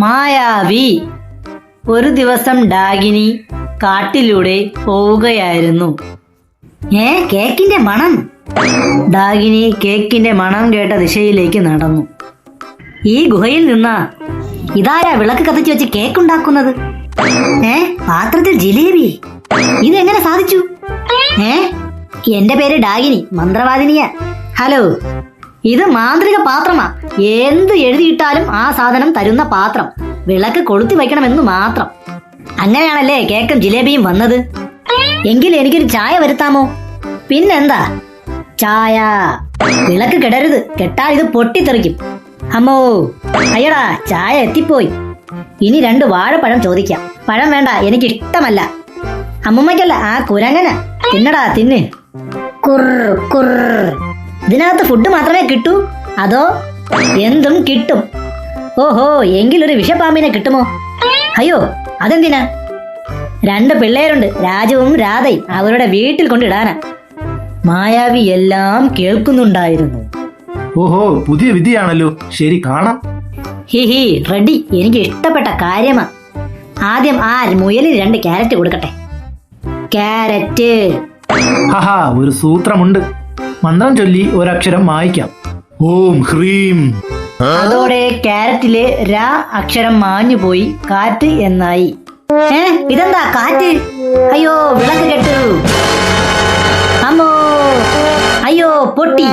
മായാവി ഒരു ദിവസം ഡാഗിനി കാട്ടിലൂടെ പോവുകയായിരുന്നു. ഏ കേക്കിന്റെ മണം. ഡാഗിനി കേക്കിന്റെ മണം കേട്ട ദിശയിലേക്ക് നടന്നു. ഈ ഗുഹയിൽ നിന്നാ ഇതാരാ വിളക്ക് കത്തിച്ചു വെച്ച് കേക്ക് ഉണ്ടാക്കുന്നത് ഏ പാത്രത്തിൽ ജിലേബി. ഇതെങ്ങനെ സാധിച്ചു? ഏ എന്റെ പേര് ഡാഗിനി മന്ത്രവാദിനിയ. ഹലോ ഇത് മാന്ത്രിക പാത്രമാ. എന്ത് എഴുതിയിട്ടാലും ആ സാധനം തരുന്ന പാത്രം. വിളക്ക് കൊളുത്തി വയ്ക്കണമെന്ന് മാത്രം. അങ്ങനെയാണല്ലേ കേക്കും ജിലേബിയും വന്നത്? എങ്കിൽ എനിക്കൊരു ചായ വരുത്താമോ? പിന്നെന്താ? ചായ. വിളക്ക് കെടരുത്. കെട്ടാൽ ഇത് പൊട്ടിത്തെറിക്കും. അമ്മോ അയ്യടാ ചായ എത്തിപ്പോയി. ഇനി രണ്ട് വാഴപ്പഴം ചോദിക്കാം. പഴം വേണ്ട എനിക്ക് ഇഷ്ടമല്ല അമ്മുമ്മയ്ക്കല്ല ആ കുരങ്ങന. തിന്നടാ തിന്ന്. കുറ കുറ ഇതിനകത്ത് ഫുഡ് മാത്രമേ കിട്ടൂ. അതോ എന്തും കിട്ടും. ഓഹോ എങ്കിലൊരു വിഷപ്പാമ്പിനെ കിട്ടുമോ? അയ്യോ അതെന്തിനാ? രണ്ട് പിള്ളേരുണ്ട് രാജവും രാധയും. അവരുടെ വീട്ടിൽ കൊണ്ടിടാനാ. മായാവി എല്ലാം കേൾക്കുന്നുണ്ടായിരുന്നു. ഓഹോ പുതിയ വിധിയാണല്ലോ. ശരി കാണാം. ഹിഹി റെഡി. എനിക്ക് ഇഷ്ടപ്പെട്ട കാര്യമാ. ആദ്യം ആ മുയലിന് രണ്ട് ക്യാരറ്റ് കൊടുക്കട്ടെ. ക്യാരറ്റ്. ഒരു സൂത്രമുണ്ട്. മന്ത്രം ചൊല്ലി ഒരക്ഷരം മായ്ക്കാം. ഓം ഹ്രീം. അതോടെ ക്യാരറ്റിലെ ര അക്ഷരം മാഞ്ഞു പോയി. കാറ്റ് എന്നായി. ഏ ഇതെന്താ കാറ്റ്? അയ്യോ വിളക്ക് കെട്ടു. അമ്മോ അയ്യോ പൊട്ടി.